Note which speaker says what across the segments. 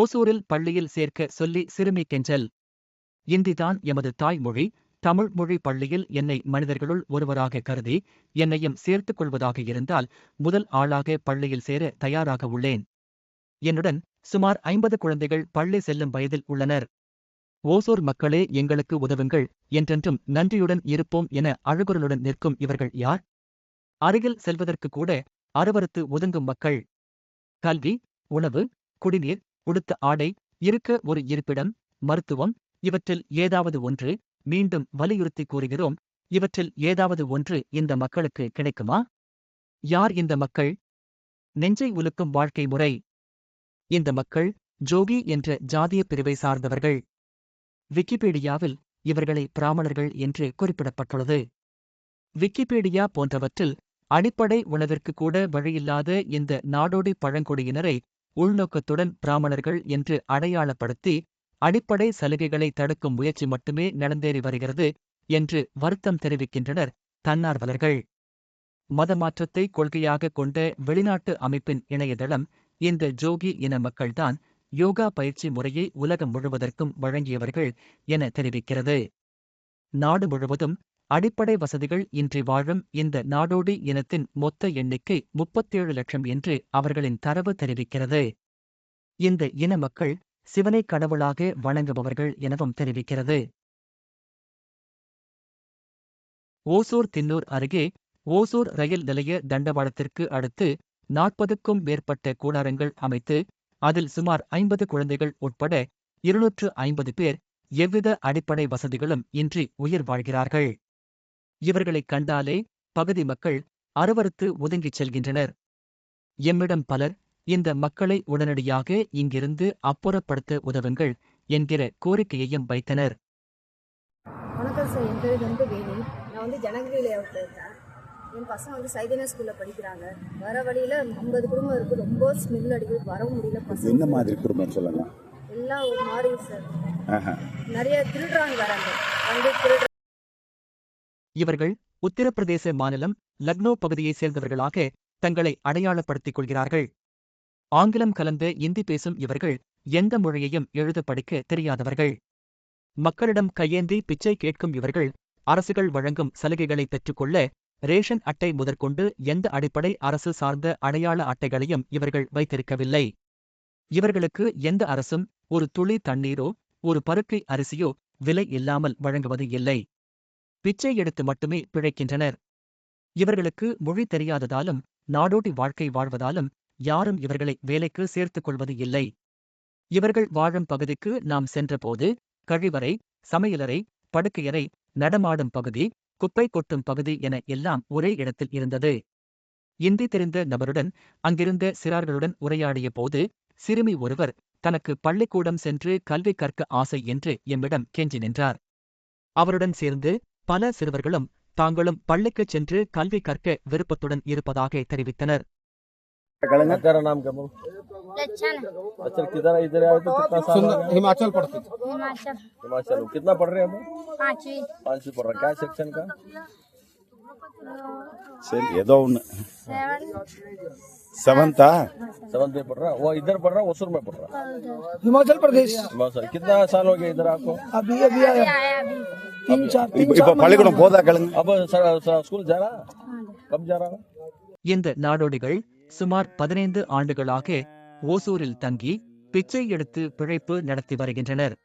Speaker 1: ஓசூரில் பள்ளியில் சேர்க்க சொல்லி சிறுமி கெஞ்சல். இந்திதான் எமது தாய்மொழி தமிழ் மொழி பள்ளியில் என்னை மனிதர்களுள் ஒருவராக கருதி என்னையும் சேர்த்துக் கொள்வதாக இருந்தால் முதல் ஆளாக பள்ளியில் சேர தயாராக உள்ளேன். என்னுடன் சுமார் ஐம்பது குழந்தைகள் பள்ளி செல்லும் வயதில் உள்ளனர். ஓசூர் மக்களே எங்களுக்கு உதவுங்கள். என்றென்றும் நன்றியுடன் இருப்போம் என அழுகுரலுடன் நிற்கும் இவர்கள் யார்? அருகில் செல்வதற்கு கூட அருவருத்து ஒதுங்கும் மக்கள். கல்வி உணவு குடிநீர் உடுத்த ஆடை இருக்க ஒரு இருப்பிடம் மருத்துவம் இவற்றில் ஏதாவது ஒன்று மீண்டும் வலியுறுத்தி கூறுகிறோம். இவற்றில் ஏதாவது ஒன்று இந்த மக்களுக்கு கிடைக்குமா? யார் இந்த மக்கள்? நெஞ்சை உலுக்கும் வாழ்க்கை முறை. இந்த மக்கள் ஜோகி என்ற ஜாதிய பிரிவை சார்ந்தவர்கள். விக்கிபீடியாவில் இவர்களை பிராமணர்கள் என்று குறிப்பிடப்பட்டுள்ளது. விக்கிபீடியா போன்றவற்றில் அடிப்படை உணவிற்கு கூட வழியில்லாத இந்த நாடோடி பழங்குடியினரை உள்நோக்கத்துடன் பிராமணர்கள் என்று அடையாளப்படுத்தி அடிப்படை சலுகைகளை தடுக்கும் முயற்சி மட்டுமே நடந்தேறி வருகிறது என்று வருத்தம் தெரிவிக்கின்றனர் தன்னார்வலர்கள். மதமாற்றத்தை கொள்கையாக கொண்ட வெளிநாட்டு அமைப்பின் இணையதளம் இந்த ஜோகி இன மக்கள்தான் யோகா பயிற்சி முறையை உலகம் முழுவதற்கும் வழங்கியவர்கள் என தெரிவிக்கிறது. நாடு முழுவதும் அடிப்படை வசதிகள் இன்றி வாழும் இந்த நாடோடி இனத்தின் மொத்த எண்ணிக்கை முப்பத்தேழு லட்சம் என்று அவர்களின் தரவு தெரிவிக்கிறது. இந்த இன மக்கள் சிவனை கடவுளாக வணங்குபவர்கள் எனவும் தெரிவிக்கிறது. ஓசூர் தின்னூர் அருகே ஓசூர் ரயில் நிலைய தண்டவாளத்திற்கு அடுத்து நாற்பதுக்கும் மேற்பட்ட கூடாரங்கள் அமைத்து அதில் சுமார் ஐம்பது குழந்தைகள் உட்பட இருநூற்று ஐம்பது பேர் எவ்வித அடிப்படை வசதிகளும் இன்றி உயிர் வாழ்கிறார்கள். இவர்களைக் கண்டாலே பகுதி மக்கள் அருவருத்து ஒதுங்கிச் செல்கின்றனர். எம்மிடம் பலர் இந்த மக்களை உடனடியாக இங்கிருந்து அப்புறப்படுத்த உதவுங்கள் என்கிற கோரிக்கையையும் வைத்தனர்.
Speaker 2: வணக்கம் சார். என் பேர் வந்து வேணி. நான் வந்து ஜனகிரி லேஅவுட்டில் இருக்கேன். என் பசங்க வந்து சைதன்யா ஸ்கூலில் படிக்கிறாங்க. வர வழியில் ஐம்பது குடும்பம் இருக்குது ரொம்ப ஸ்மெல் அடிக்குது. வர முடியல
Speaker 3: என்ன மாதிரி குடும்பம் சொல்லுங்க.
Speaker 2: எல்லாம் ஒரு மாதிரி சார். நிறைய திருடுறாங்க வராங்க வந்து திருடுறாங்க.
Speaker 1: இவர்கள் உத்தரப்பிரதேச மாநிலம் லக்னோ பகுதியைச் சேர்ந்தவர்களாக தங்களை அடையாளப்படுத்திக் கொள்கிறார்கள் ஆங்கிலம் கலந்த இந்தி பேசும் இவர்கள் எந்த மொழியையும் எழுத படிக்க தெரியாதவர்கள். மக்களிடம் கையேந்தி பிச்சை கேட்கும் இவர்கள் அரசுகள் வழங்கும் சலுகைகளை பெற்றுக்கொள்ள ரேஷன் அட்டை முதற்கொண்டு எந்த அடிப்படை அரசு சார்ந்த அடையாள அட்டைகளையும் இவர்கள் வைத்திருக்கவில்லை. இவர்களுக்கு எந்த அரசும் ஒரு துளி தண்ணீரோ ஒரு பருக்கை அரிசியோ விலை இல்லாமல் வழங்குவது இல்லை. பிச்சை எடுத்து மட்டுமே பிழைக்கின்றனர். இவர்களுக்கு மொழி தெரியாததாலும் நாடோடி வாழ்க்கை வாழ்வதாலும் யாரும் இவர்களை வேலைக்கு சேர்த்துக் கொள்வது இல்லை. இவர்கள் வாழும் பகுதிக்கு நாம் சென்றபோது கழிவறை சமையலறை படுக்கையறை நடமாடும் பகுதி குப்பை கொட்டும் பகுதி என எல்லாம் ஒரே இடத்தில் இருந்தது. இந்தி தெரிந்த நபருடன் அங்கிருந்த சிறார்களுடன் உரையாடிய போது சிறுமி ஒருவர் தனக்கு பள்ளிக்கூடம் சென்று கல்வி கற்க ஆசை என்று எம்மிடம் கெஞ்சி நின்றார். அவருடன் சேர்ந்து பல சிறுவர்களும் தாங்களும் பள்ளிக்குச் சென்று கல்வி கற்க விருப்பத்துடன் இருப்பதாக தெரிவித்தனர்
Speaker 3: கலங்க
Speaker 4: तेरा नाम क्या बोल
Speaker 5: लक्षण
Speaker 4: अच्छा किधर इधर आए तो कितना साल हो गया
Speaker 6: हिमाचल पढ़ते थे
Speaker 5: हिमाचल
Speaker 4: हिमाचल में। कितना पढ़ रहे हैं अभी
Speaker 5: पांचवी
Speaker 4: पांचवी पढ़ रहे हैं क्या सेक्शन का
Speaker 3: சரி ஏதோ ஒன்று
Speaker 5: सेवन
Speaker 3: செவன்த்தா
Speaker 4: सेवंथ में पढ़ रहा है वो इधर पढ़ रहा है ओसुर में पढ़ रहा
Speaker 6: हिमाचल प्रदेश
Speaker 4: है हिमाचल कितना साल हो गया इधर आपको
Speaker 6: अभी अभी आया
Speaker 3: பள்ளிக்கூடம் போதா
Speaker 4: கேளுங்க.
Speaker 1: இந்த நாடோடிகள் சுமார் பதினைந்து ஆண்டுகளாக ஓசூரில் தங்கி பிச்சை எடுத்து பிழைப்பு நடத்தி வருகின்றனர்.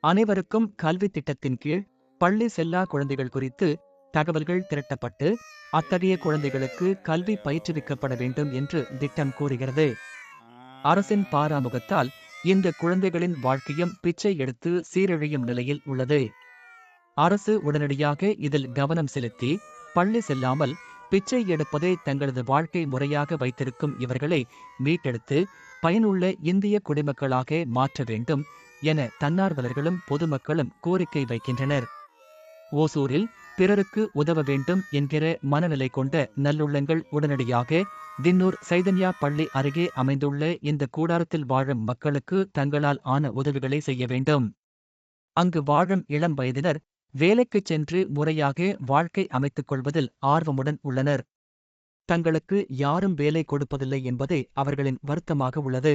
Speaker 1: அனைவருக்கும் கல்வி திட்டத்தின் கீழ் பள்ளி செல்லா குழந்தைகள் குறித்து தகவல்கள் திரட்டப்பட்டு அத்தகைய குழந்தைகளுக்கு கல்வி பயிற்றுவிக்கப்பட வேண்டும் என்று திட்டம் கூறுகிறது. அரசின் பாராமுகத்தால் இந்த குழந்தைகளின் வாழ்க்கையும் பிச்சை எடுத்து சீரழியும் நிலையில் உள்ளது. அரசு உடனடியாக இதில் கவனம் செலுத்தி பள்ளி செல்லாமல் பிச்சை எடுப்பதை தங்களது வாழ்க்கை முறையாக வைத்திருக்கும் இவர்களை மீட்டெடுத்து பயனுள்ள இந்திய குடிமக்களாக மாற்ற வேண்டும் என தன்னார்வலர்களும் பொதுமக்களும் கோரிக்கை வைக்கின்றனர். ஓசூரில் பிறருக்கு உதவ வேண்டும் என்கிற மனநிலை கொண்ட நல்லுள்ளங்கள் உடனடியாக தின்னூர் சைதன்யா பள்ளி அருகே அமைந்துள்ள இந்த கூடாரத்தில் வாழும் மக்களுக்கு தங்களால் ஆன உதவிகளை செய்ய வேண்டும். அங்கு வாழும் இளம் வயதினர் வேலைக்குச் சென்று முறையாக வாழ்க்கை அமைத்துக் கொள்வதில் ஆர்வமுடன் உள்ளனர். தங்களுக்கு யாரும் வேலை கொடுப்பதில்லை என்பதே அவர்களின் வருத்தமாக உள்ளது.